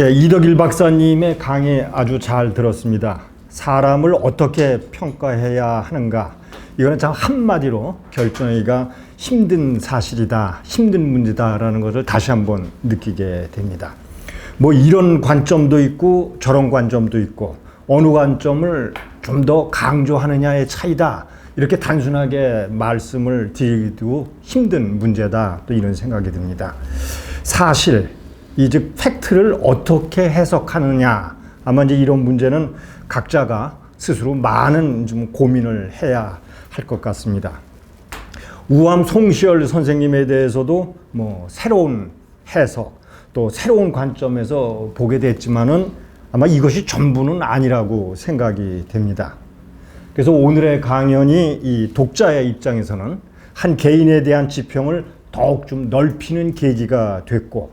네, 이덕일 박사님의 강의 아주 잘 들었습니다. 사람을 어떻게 평가해야 하는가? 이거는 참 한마디로 결정하기가 힘든 사실이다, 힘든 문제다라는 것을 다시 한번 느끼게 됩니다. 뭐 이런 관점도 있고 저런 관점도 있고 어느 관점을 좀 더 강조하느냐의 차이다. 이렇게 단순하게 말씀을 드리기도 힘든 문제다. 또 이런 생각이 듭니다. 사실 이 즉 팩트를 어떻게 해석하느냐 아마 이제 이런 문제는 각자가 스스로 많은 좀 고민을 해야 할 것 같습니다. 우암 송시열 선생님에 대해서도 뭐 새로운 해석 또 새로운 관점에서 보게 됐지만은 아마 이것이 전부는 아니라고 생각이 됩니다. 그래서 오늘의 강연이 이 독자의 입장에서는 한 개인에 대한 지평을 더욱 좀 넓히는 계기가 됐고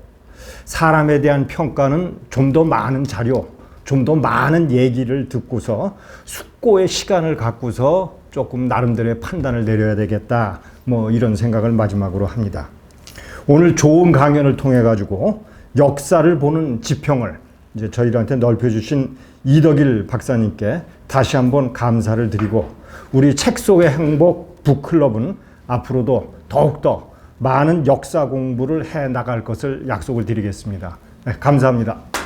사람에 대한 평가는 좀 더 많은 자료, 좀 더 많은 얘기를 듣고서 숙고의 시간을 갖고서 조금 나름대로의 판단을 내려야 되겠다. 뭐 이런 생각을 마지막으로 합니다. 오늘 좋은 강연을 통해 가지고 역사를 보는 지평을 이제 저희들한테 넓혀 주신 이덕일 박사님께 다시 한번 감사를 드리고 우리 책 속의 행복 북클럽은 앞으로도 더욱더 많은 역사 공부를 해 나갈 것을 약속을 드리겠습니다. 네, 감사합니다.